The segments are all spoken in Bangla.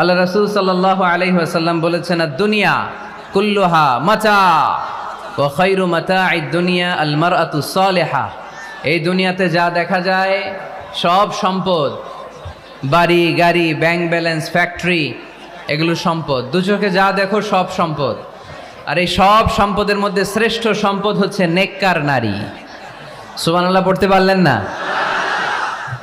আল্লাহ রাসূল সাল্লাল্লাহু আলাইহি ওয়াসাল্লাম বলেছেন দুনিয়া কুল্লুহা মাতা ও খায়রু মাতাঈদ দুনিয়া আল মারআতু সালিহা। এই দুনিয়াতে যা দেখা যায় সব সম্পদ, বাড়ি, গাড়ি, ব্যাংক ব্যালেন্স, ফ্যাক্টরি, এগুলো সম্পদ। দু চোখে যা দেখো সব সম্পদ। আর এই সব সম্পদের মধ্যে শ্রেষ্ঠ সম্পদ হচ্ছে নেককার নারী। সুবহানাল্লাহ, পড়তে পারলেন না?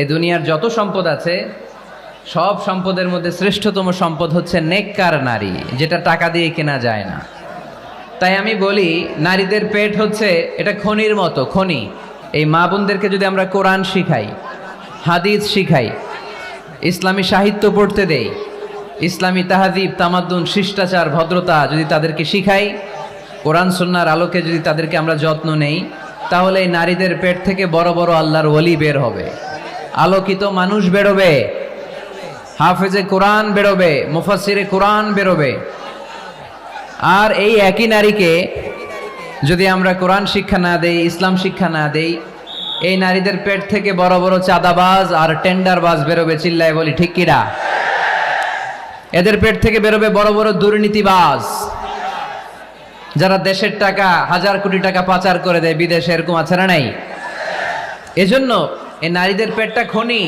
এ দুনিয়ার যত সম্পদ আছে সব সম্পদের মধ্যে শ্রেষ্ঠতম সম্পদ হচ্ছে নেককার নারী, যেটা টাকা দিয়ে কেনা যায় না। তাই আমি বলি, নারীদের পেট হচ্ছে, এটা খনির মতো, খনি। এই মা বোনদেরকে যদি আমরা কোরআন শিখাই, হাদিস শিখাই, ইসলামী সাহিত্য পড়তে দেই, ইসলামী তাহাদিব তামাদ্দুন, শিষ্টাচার, ভদ্রতা যদি তাদেরকে শিখাই, কোরআন সন্ন্যার আলোকে যদি তাদেরকে আমরা যত্ন নেই, তাহলে এই নারীদের পেট থেকে বড় বড় আল্লাহর ওলি বের হবে। আলোকিত মানুষ বেরোবে। হাফেজে কোরআন বেরোবে মুফাসিরে কোরআন বেরোবে। আর এই একই নারীকে যদি আমরা কোরআন শিক্ষা না দেই, ইসলাম শিক্ষা না দেই, এই নারীদের পেট থেকে বড় বড় চাঁদাবাজ আর টেন্ডারবাজ বেরোবে চিল্লায় বলি, ঠিক কিরা এদের পেট থেকে বেরোবে বড় বড় দুর্নীতিবাজ। যারা দেশের টাকা, হাজার কোটি টাকা পাচার করে দেয়, বিদেশে এরকম আছে না নাই? এজন্য এই নারীদের পেটটা খনি।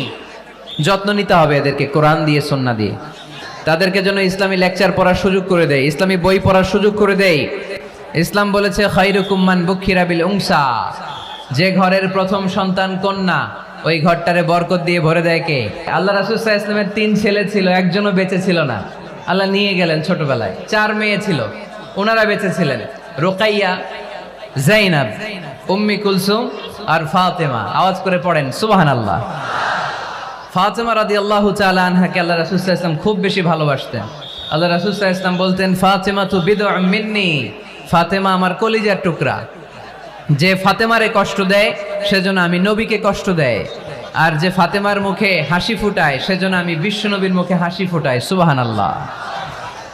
যত্ন নিতে হবে এদেরকে, কোরআন দিয়ে, সন্না দিয়ে। তাদেরকে যেন ইসলামী লেকচার পড়ার সুযোগ করে দেয়, ইসলামী বই পড়ার সুযোগ করে দেয়। ইসলাম বলেছে খৈরুকুম্মান বুক্ষিরাবিল উংসা যে ঘরের প্রথম সন্তান কন্যা, ওই ঘরটারে বরকত দিয়ে ভরে দেয় কে? আল্লাহ রাসুসাহ ইসলামের তিন ছেলে ছিল, একজনও বেঁচে ছিল না। আল্লাহ নিয়ে গেলেন ছোটবেলায়। চার মেয়ে ছিল, ওনারা বেঁচে ছিলেন। রোকাইয়া, জাইনাব, উম্মি কুলসুম আর ফাতেমা। আওয়াজ করে পড়েন সুবাহান আল্লাহ ফাতেমা রাদি আল্লাহ আনহাকে আল্লাহ রাসুসাহ ইসলাম খুব বেশি ভালোবাসতেন। আল্লাহ রাসুসাহ ইসলাম বলতেন ফাতেমা তু বিদ মিন্নি। ফাতেমা আমার কলিজার টুকরা। যে ফাতেমারে কষ্ট দেয়, সেজন্য আমি নবীকে কষ্ট দেয়। আর যে ফাতেমার মুখে হাসি ফুটায়, সেজন্য আমি বিশ্বনবীর মুখে হাসি ফুটাই। সুবাহান আল্লাহ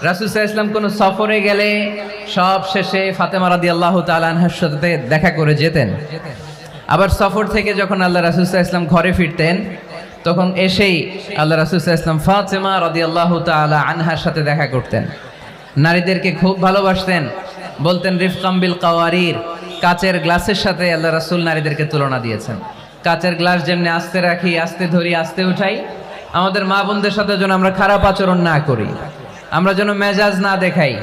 রাসুসাহ ইসলাম কোনো সফরে গেলে সব শেষে ফাতেমা রাদি আল্লাহ তালানহার সাথে দেখা করে যেতেন। আবার সফর থেকে যখন আল্লাহ রাসুসাহ ইসলাম ঘরে ফিরতেন তখন এসেই আল্লাহ রাসুসাহ ইসলাম ফাতেমা রাদি আল্লাহ তালা আনহার সাথে দেখা করতেন। নারীদেরকে খুব ভালোবাসতেন। বলতেন রিফকাম্বিল কাওয়ারির। কাচের গ্লাসের সাথে আল্লাহ রাসুল নারীদেরকে তুলনা দিয়েছেন। কাচের গ্লাস যেমনি আস্তে রাখি, আস্তে ধরি, আস্তে উঠাই, আমাদের মা বোনদের সাথে যেন আমরা খারাপ আচরণ না করি। আমরা যেন মেজাজ না দেখাই।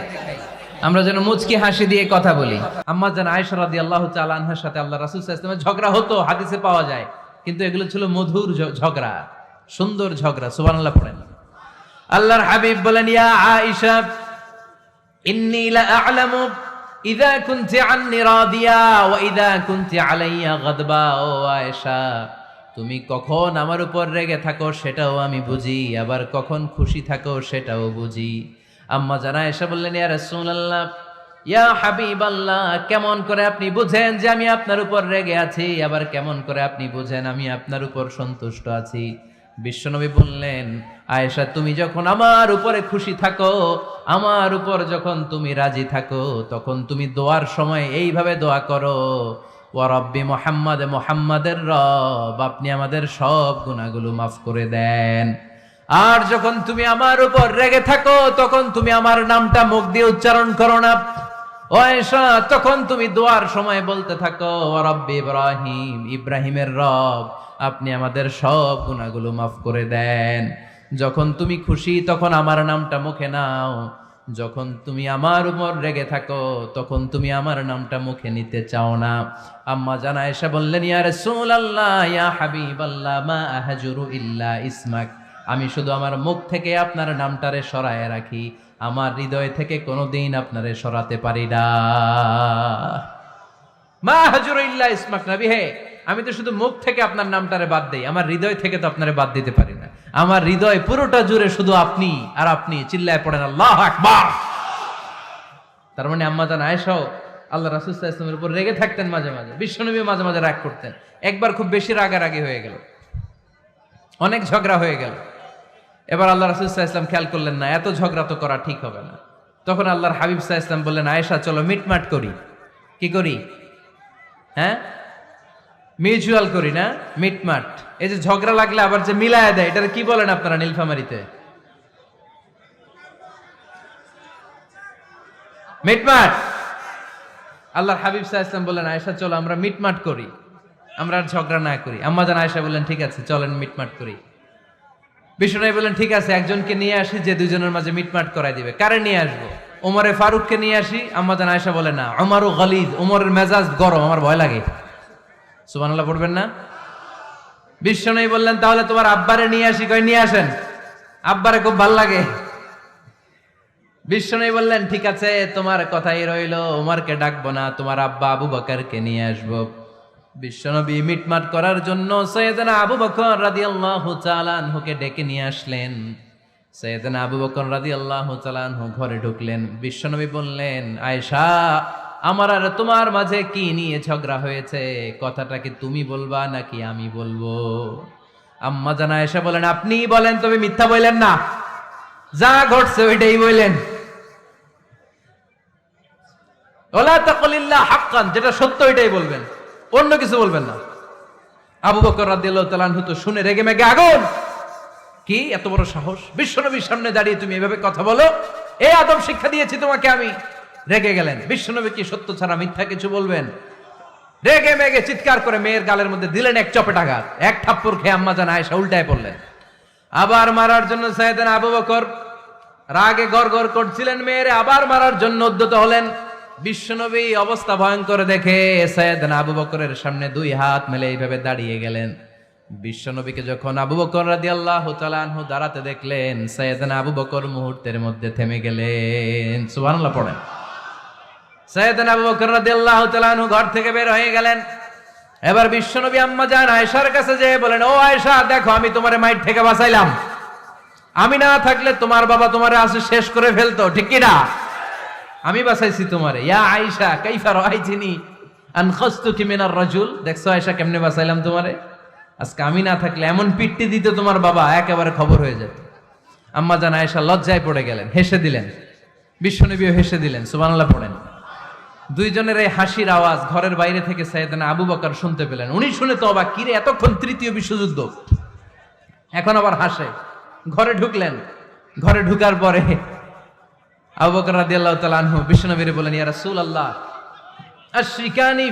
আমরা যেন মুচকি হাসি দিয়ে কথা বলি। আম্মা যেন আয়সা রাদি আল্লাহ আনহার সাথে আল্লাহ রাসুল ইসলামের ঝগড়া হতো, হাদিসে পাওয়া যায়। কিন্তু এগুলো ছিল মধুর ঝগড়া, সুন্দর ঝগড়া, সুবহানাল্লাহ পড়েন। আল্লাহর হাবিব বলেন, ইয়া আয়েশা, ইন্নী লা আ'লামু কুনতি আন্নি রাদিয়া ওয়া ইযা কুনতি আলাইয়া গাদবা। ও আয়েশা, তুমি কখন আমার উপর রেগে থাকো সেটাও আমি বুঝি, আবার কখন খুশি থাকো সেটাও বুঝি। আম্মা জানা এসে বললেন, ইয়া রাসূলুল্লাহ ইয়া হাবিবাল্লাহ, কেমন করে আপনি বুঝেন যে আমি আপনার উপর রেগে আছি? আবার কেমন করে আপনি বুঝেন আমি আপনার উপর সন্তুষ্ট আছি? বিশ্বনবী বললেন, আয়েশা, তুমি যখন আমার উপরে খুশি থাকো, আমার উপর যখন তুমি রাজি থাকো, তখন তুমি দোয়ার সময় এইভাবে দোয়া করো ও রব্বি মোহাম্মদ, মোহাম্মদের রব, আপনি আমাদের সব গুণাগুলো মাফ করে দেন। আর যখন তুমি আমার উপর রেগে থাকো, তখন তুমি আমার নামটা মুখ দিয়ে উচ্চারণ করো না। তখন তুমি দোয়ার সময় বলতে থাকো রব্বি ইব্রাহিম, ইব্রাহিমের রব, আপনি আমাদের সব গুণাগুলো মাফ করে দেন। যখন তুমি খুশি, তখন আমার নামটা মুখে নাও। যখন তুমি আমার উপর রেগে থাকো, তখন তুমি আমার নামটা মুখে নিতে চাও না। আম্মা জানা এসে বললেন, ইয়া রাসূলুল্লাহ, ইয়া হাবিবাল্লাহ, মা আহজুরু ইল্লা ইসমাক। আমি শুধু আমার মুখ থেকে আপনার নামটারে সরায় রাখি। আমার হৃদয় থেকে কোনোদিন আপনারে সরাতে পারি না। মা হাজুরু ইল্লা ইসমাক নবী, হে, আমি তো শুধু মুখ থেকে আপনার নামটারে বাদ দেই, আমার হৃদয় থেকে তো আপনারে বাদ দিতে পারি না। আমার হৃদয় পুরোটা জুড়ে শুধু আপনি আর আপনি, চিল্লায় পড়েন, আল্লাহ আকবার। তার মানে আম্মা জান আয়েশাও আল্লাহ রাসুল ইসলামের উপর রেগে থাকতেন মাঝে মাঝে, বিশ্বনবী মাঝে মাঝে রাগ করতেন। একবার খুব বেশি রাগারাগি হয়ে গেল, অনেক ঝগড়া হয়ে গেল। এবার আল্লাহ রাসুলসাহ ইসলাম খেয়াল করলেন না, এত ঝগড়া তো করা ঠিক হবে না। তখন আল্লাহর হাবিব সাহা ইসলাম বললেন, আয়েশা, চলো মিটমাট করি। কি করি? হ্যাঁ? মিউচুয়াল করি না, মিটমাট। এই যে ঝগড়া লাগলে আবার যে মিলায় দেয় এটা কি বলেন আপনারা নীলফামারিতে? মিটমাট! আল্লাহর হাবিব সাহা ইসলাম বললেন, আয়েশা, চলো আমরা মিটমাট করি। আমরা আর ঝগড়া না করি। আম্মা জান আয়েশা বললেন, ঠিক আছে, চলেন মিটমাট করি। বিষ্ণু বললেন, ঠিক আছে, একজনকে নিয়ে আসি, যে দুজনের মাঝে মিটমাট করাই দিবে। কারে নিয়ে আসব? ওমরে ফারুককে নিয়ে আসি। আম্মা জান আয়েশা বলে, না ওমারও গলিদ ওমরের মেজাজ গরম, আমার ভয় লাগে। সুবহানাল্লাহ পড়বেন না? বিষ্ণু বললেন, তাহলে তোমার আব্বারে নিয়ে আসি। কই নিয়ে আসেন। আব্বারে খুব ভালো লাগে। বিষ্ণু বললেন, ঠিক আছে, তোমার কথাই রইল, ওমরকে ডাকবো না, তোমার আব্বা আবু বকরকে নিয়ে আসব। বিশ্বনবী মিটমাট করার জন্য সৈয়দনা আবু বকর রাদিয়াল্লাহু তাআলা আনহুকে ডেকে নিয়ে আসলেন। সৈয়দনা আবু বকর রাদিয়াল্লাহু তাআলা আনহু ঘরে ঢুকলেন। বিশ্বনবী বললেন, আয়েশা, আমার আর তোমার মাঝে কি নিয়ে ঝগড়া হয়েছে? কথাটা কি তুমি বলবা নাকি আমি বলব? আম্মা জানা আয়েশা বলেন, আপনি বলেন, তবে মিথ্যা বললেন না। যা ঘটছে ওইটাই বললেন। ওলা তাকলিল্লাহ হাক্কান, যেটা সত্য ওইটাই বলবেন। অন্য কিছু বলবেন না। আবু বকর রাদিয়াল্লাহু তো শুনে রেগে মেগে আগুন। কি? এত বড় সাহস? বিশ্বনবীর সামনে দাঁড়িয়ে তুমি এভাবে কথা বলো? এই আদব শিক্ষা দিয়েছি তোমাকে আমি। রেগে গেলেন। বিশ্বনবী কি সত্য ছাড়া মিথ্যা কিছু বলবেন? রেগে মেগে চিৎকার করে মেয়ের গালের মধ্যে দিলেন এক চপেটাঘাত এক থাপ্পড় খেয়ে আম্মা জান আয়েশা উল্টায় পড়লেন। আবার মারার জন্য সাইয়েদানা আবু বকর রাগে গড় গড় করছিলেন মেয়েরে, আবার মারার জন্য উদ্যত হলেন। বিশ্বনবী অবস্থা ভয়ঙ্কর দেখে সৈয়দনা আবু বকরের সামনে দুই হাত মেলে এইভাবে দাঁড়িয়ে গেলেন। বিশ্বনবীকে যখন আবু বকর রাদিয়াল্লাহু আল্লাহ আনহু দাঁড়াতে দেখলেন, সৈয়দনা আবু বকর মুহূর্তের মধ্যে থেমে গেলেন। সুবহানাল্লাহ পড়েন। সৈয়দনা আবু বকর রাদিয়াল্লাহু তাআলা আনহু ঘর থেকে বের হয়ে গেলেন। এবার বিশ্বনবী আম্মা জান আয়েশার কাছে যেয়ে বলেন, ও আয়েশা, দেখো আমি তোমারে মাইট থেকে বাঁচাইলাম। আমি না থাকলে তোমার বাবা তোমারে আসে শেষ করে ফেলতো, ঠিক কি না? আমি বাঁচাইছি তোমারে। ইয়া আয়েশা, কাইফা রাআইতিনি আন খাসতুকি মিনার রাজুল? দেখছ আয়েশা কেমনে বাঁচাইলাম তোমারে? আজকে আমি না থাকলে এমন পিট্টি দিত তোমার বাবা, একেবারে খবর হয়ে যেত। আম্মা জান আয়েশা লজ্জায় পড়ে গেলেন, হেসে দিলেন। বিশ্বনবীও হেসে দিলেন, সুবহানাল্লাহ পড়েন। দুইজনের এই হাসির আওয়াজ ঘরের বাইরে থেকে সাইয়েদনা আবু বকর শুনতে পেলেন। উনি শুনে তো অবাক, কিরে, এতক্ষণ তৃতীয় বিশ্বযুদ্ধ? এখন আবার হাসে। ঘরে ঢুকলেন। ঘরে ঢুকার পরে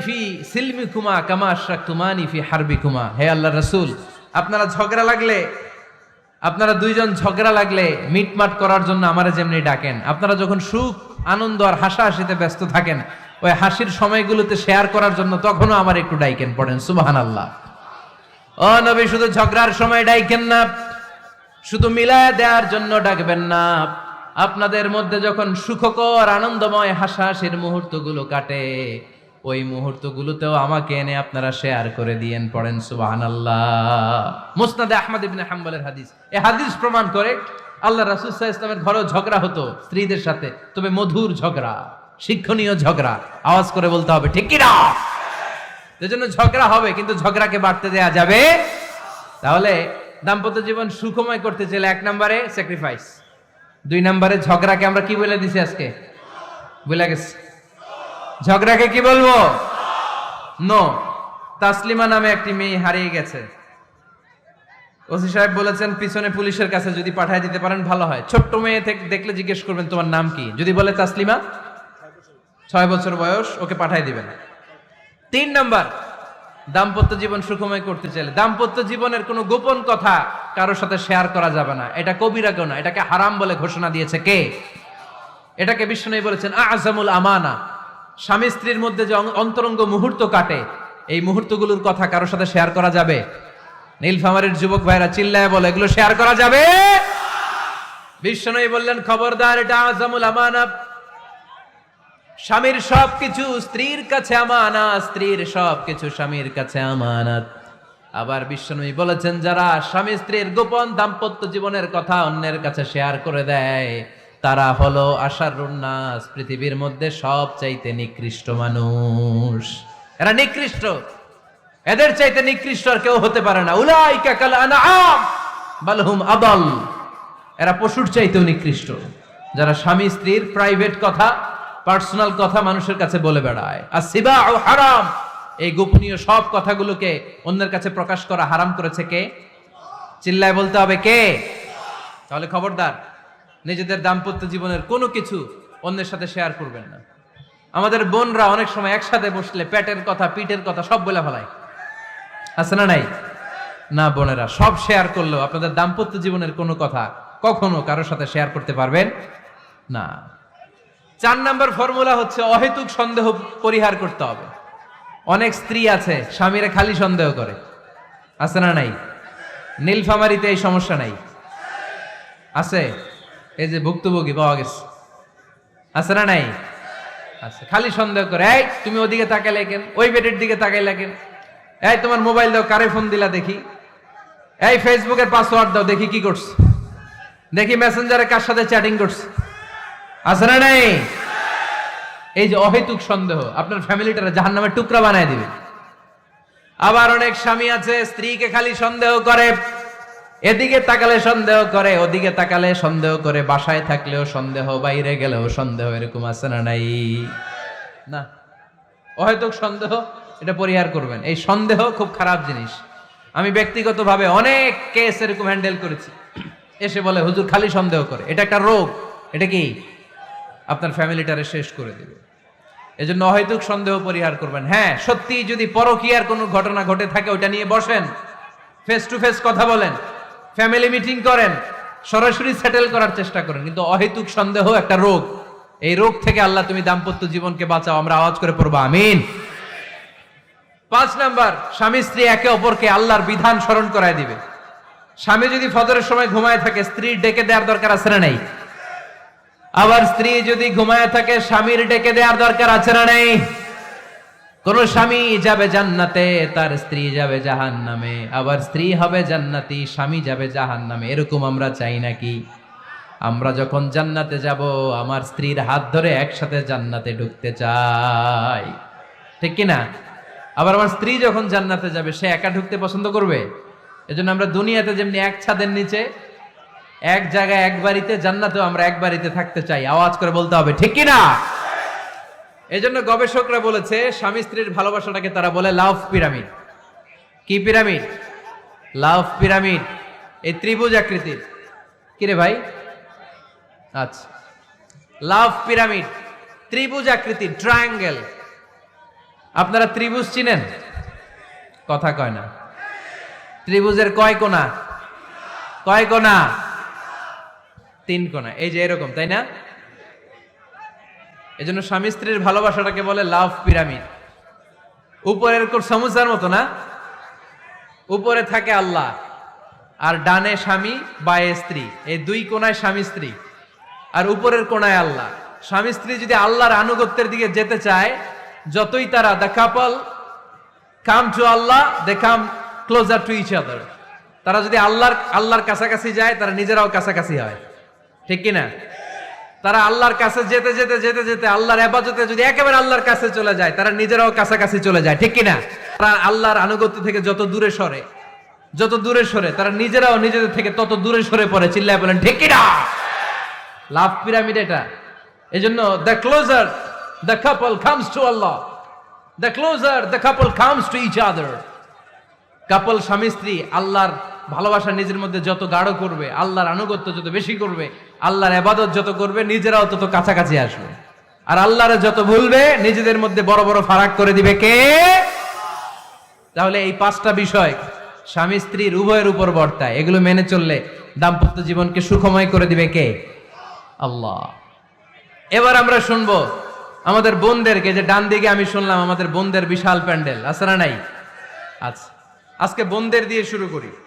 ফি ফি হে আপনারা ঝগড়া লাগলে, আপনারা দুইজন ঝগড়া লাগলে মিটমাট করার জন্য আমারে যেমনি ডাকেন। আপনারা যখন সুখ, আনন্দ আর হাসাহাসিতে ব্যস্ত থাকেন, ওই হাসির সময়গুলোতে শেয়ার করার জন্য তখনও আমার একটু ডাইকেন, পড়েন, সুবহানাল্লাহ। ও নবী, শুধু ঝগড়ার সময় ডাইকেন না, শুধু মিলায় দেওয়ার জন্য ডাকবেন না। আপনাদের মধ্যে যখন সুখকর, আনন্দময়, হাসাহাসির মুহূর্তগুলো কাটে, ওই মুহূর্তগুলোতেও আমাকে এনে আপনারা শেয়ার করে দিয়েন, পড়েন, সুবহানাল্লাহ। মুসনাদে আহমদ ইবনে হাম্বলের হাদিস। এই হাদিস প্রমাণ করে আল্লাহ সাল্লাল্লাহু ইসলামের ঘরেও ঝগড়া হতো, স্ত্রীদের সাথে। তবে মধুর ঝগড়া, শিক্ষণীয় ঝগড়া, আওয়াজ করে বলতে হবে, ঠিক কি না এজন্য ঝগড়া হবে, কিন্তু ঝগড়াকে বাড়তে দেয়া যাবে। তাহলে দাম্পত্য জীবন সুখময় করতে চাইলে এক নম্বরে স্যাক্রিফাইস দুই নম্বরে ঝগড়াকে আমরা কি বলে দিছি আজকে? বলে গেছে। ঝগড়াকে কি বলব? নো। তাসলিমা নামে একটি মেয়ে হারিয়ে গেছে। ওসি সাহেব বলেছেন, পিছনে পুলিশের কাছে যদি পাঠায় দিতে পারেন, ভালো হয়। ছোট্ট মেয়ে থেকে দেখলে জিজ্ঞেস করবেন, তোমার নাম কি? যদি বলে তাসলিমা, ছয় বছর বয়স, ওকে পাঠায় দিবেন। তিন নাম্বার, দাম্পত্য জীবন সুখময় করতে চাইলে। দাম্পত্য জীবনের কোনো গোপন কথা কারোর সাথে শেয়ার করা যাবে না। এটা কবিরা কেউ না, এটাকে হারাম বলে ঘোষণা দিয়েছে কে? এটাকে বিষ্ণু বলেছেন, আজমুল আমানা। স্বামী স্ত্রীর মধ্যে যে অন্তরঙ্গ মুহূর্ত কাটে, এই মুহূর্তগুলোর কথা কারোর সাথে শেয়ার করা যাবে? নীলফামারের যুবক ভাইরা চিল্লায় বলে, এগুলো শেয়ার করা যাবে? বিশ্ব বিষ্ণু বললেন, খবরদার, এটা আজমুল আমানা। স্বামীর সবকিছু স্ত্রীর কাছে আমানা স্ত্রীর সবকিছু স্বামীর কাছে আমানত। আবার বিশ্বনবী বলেছেন, যারা স্বামী স্ত্রীর গোপন দাম্পত্য জীবনের কথা অন্যের কাছে শেয়ার করে দেয়, তারা হলো আশার নাস, পৃথিবীর মধ্যে সব চাইতে নিকৃষ্ট মানুষ। এরা নিকৃষ্ট। এদের চাইতে নিকৃষ্ট আর কেউ হতে পারে না। উলাইকা কাল আনআম বালহুম আদল। এরা পশুর চাইতেও নিকৃষ্ট। যারা স্বামী স্ত্রীর প্রাইভেট কথা পার্সোনাল কথা মানুষের কাছে বলে বেড়ায়। আর সিবা ও হারাম। এই গোপনীয় সব কথাগুলোকে অন্যের কাছে প্রকাশ করা হারাম করেছে কে? চিল্লায় বলতে হবে কে? তাহলে খবরদার, নিজেদের দাম্পত্য জীবনের কোনো কিছু অন্যের সাথে শেয়ার করবেন না। আমাদের বোনরা অনেক সময় একসাথে বসলে পেটের কথা, পিঠের কথা সব বলে ফেলায়। আছে না নাই? না, বোনেরা, সব শেয়ার করলেও আপনাদের দাম্পত্য জীবনের কোনো কথা কখনো কারোর সাথে শেয়ার করতে পারবেন না। চার নাম্বার ফর্মুলা হচ্ছে অহেতুক সন্দেহ পরিহার করতে হবে। অনেক স্ত্রী আছে, স্বামীরা খালি সন্দেহ করে। আছে না নাই? নীলফামারিতে এই সমস্যা নাই। আছে? এই যে ভুক্তভোগী পাওয়া গেছে। আছে না নাই? আছে, খালি সন্দেহ করে। এই, তুমি ওদিকে তাকাইলে কেন? ওই বেডের দিকে তাকাইলে কেন? এই, তোমার মোবাইল দাও, কারে ফোন দিলা দেখি? এই, ফেসবুকের পাসওয়ার্ড দাও, দেখি কি করছে। দেখি মেসেঞ্জারে কার সাথে চ্যাটিং করছে। আছে না নাই? এই যে অহেতুক সন্দেহ, আপনার ফ্যামিলিটারে জাহান নামে টুকরা বানায় দিবে। আবার অনেক স্বামী আছে, স্ত্রীকে খালি সন্দেহ করে, এদিকে তাকালে সন্দেহ করে, ওদিকে তাকালে সন্দেহ করে, বাসায় থাকলেও সন্দেহ, বাইরে গেলেও সন্দেহ, এরকম আছে না নাই? না। অহেতুক সন্দেহ, এটা পরিহার করবেন। এই সন্দেহ খুব খারাপ জিনিস। আমি ব্যক্তিগতভাবে অনেক কেস এরকম হ্যান্ডেল করেছি। এসে বলে, হুজুর, খালি সন্দেহ করে। এটা একটা রোগ। এটা কি? আপনার ফ্যামিলিটারে শেষ করে দেবে। এজন্য অহেতুক সন্দেহ পরিহার করবেন। হ্যাঁ সত্যি যদি পরকীয়ার কোনো ঘটনা ঘটে থাকে ওটা নিয়ে বসেন। ফেস টু ফেস কথা বলেন। ফ্যামিলি মিটিং করেন। সরাসরি সেটেল করার চেষ্টা করেন। কিন্তু অহেতুক সন্দেহ একটা রোগ। এই রোগ থেকে আল্লাহ তুমি দাম্পত্য জীবনকে বাঁচাও। আমরা আওয়াজ করে পড়ব, আমিন। পাঁচ নাম্বার, স্বামী স্ত্রী একে অপরকে আল্লাহর বিধান স্মরণ করায় দিবে। স্বামী যদি ফজরের সময় ঘুমায় থাকে স্ত্রী ডেকে দেওয়ার দরকার আছে না নেই? আবার স্ত্রী যদি ঘুমায় থাকে, স্বামীর ডেকে দেওয়ার দরকার আছে না নেই? কোন স্বামী যাবে জান্নাতে, তার স্ত্রী যাবে জাহান নামে আবার স্ত্রী হবে জান্নাতি, স্বামী যাবে জাহান নামে এরকম আমরা চাই নাকি? আমরা যখন জান্নাতে যাব, আমার স্ত্রীর হাত ধরে একসাথে জান্নাতে ঢুকতে চাই। ঠিক কি না আবার আমার স্ত্রী যখন জান্নাতে যাবে, সে একা ঢুকতে পছন্দ করবে? এজন্য আমরা দুনিয়াতে যেমনি এক ছাদের নিচে এক জায়গায় এক বাড়িতে, জান্নাতেও আমরা এক বাড়িতে থাকতে চাই। আওয়াজ করে বলতে হবে, ঠিক কি না জন্য গবেষকরা বলেছে, স্বামী স্ত্রীর ভালোবাসাটাকে তারা বলে লাভ পিরামিড। কি পিরামিড? Love pyramid. এই ত্রিভুজ আকৃতির। কিরে ভাই? আচ্ছা। Love pyramid. ত্রিভুজ আকৃতি ট্রায়াঙ্গেল আপনারা ত্রিভুজ চিনেন? কথা কয় না। ত্রিভুজের কয় কোনা কয় কোনা তিন কোনা এই যে এরকম, তাই না? এজন্য স্বামী স্ত্রীর ভালোবাসাটাকে বলে লাভ পিরামিড। উপরের কোর সমুচার মতো না? উপরে থাকে আল্লাহ, আর ডানে স্বামী, বায়ে স্ত্রী। এই দুই কোনায় স্বামী স্ত্রী, আর উপরের কোনায় আল্লাহ। স্বামী স্ত্রী যদি আল্লাহর আনুগত্যের দিকে যেতে চায়, যতই তারা the couple come to Allah they come closer to each other তারা যদি আল্লাহর আল্লাহর কাছাকাছি যায়, তারা নিজেরাও কাছাকাছি হয়। ঠিক কি না তারা আল্লাহর কাছে যেতে যেতে যেতে যেতে আল্লাহর এবাজতে যদি একেবারে আল্লাহর কাছে চলে যায়, তারা নিজেরাও কাছাকাছি চলে যায়, ঠিক কি না তারা আল্লাহর আনুগত্য থেকে যত দূরে সরে, যত দূরে সরে, তারা নিজেরাও নিজেদের থেকে তত দূরে সরে পড়ে, চিল্লায় বলেন, ঠিক কি না লাভ পিরামিড এটা। এই জন্য the closer the couple comes to Allah the closer the couple comes to each other couple স্বামী স্ত্রী আল্লাহর ভালোবাসা নিজের মধ্যে যত গাঢ় করবে, আল্লাহর আনুগত্য যত বেশি করবে আল্লাহর এবাদত যত করবে, নিজেরাও তত কাছাকাছি আসবে। আর আল্লাহর যত ভুলবে, নিজেদের মধ্যে বড় বড় ফারাক করে দিবে কে? তাহলে এই পাঁচটা বিষয় স্বামী স্ত্রীর উভয়ের উপর বর্তায়। এগুলো মেনে চললে দাম্পত্য জীবনকে সুখময় করে দিবে কে? আল্লাহ। এবার আমরা শুনব আমাদের বোনদেরকে, যে ডান দিকে আমি শুনলাম আমাদের বোনদের বিশাল প্যান্ডেল না নাই? আচ্ছা। আজকে বোনদের দিয়ে শুরু করি।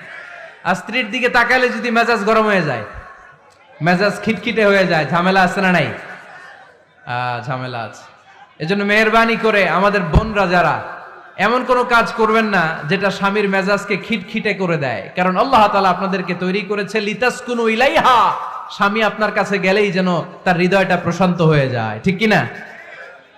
আর স্ত্রীর দিকে তাকালে যদি মেজাজ গরম হয়ে যায়, মেজাজ খিটখিটে হয়ে যায়, ঝামেলা আছে না নাই? ঝামেলা আছে। এজন্য মেহরবানি করে আমাদের বোনরা যারা, এমন কোনো কাজ করবেন না যেটা স্বামীর মেজাজকে খিটখিটে করে দেয়। কারণ আল্লাহ তালা আপনাদেরকে তৈরি করেছে, লিতাসকুনু ইলাইহা। স্বামী আপনার কাছে গেলেই যেন তার হৃদয়টা প্রশান্ত হয়ে যায়। ঠিক কি না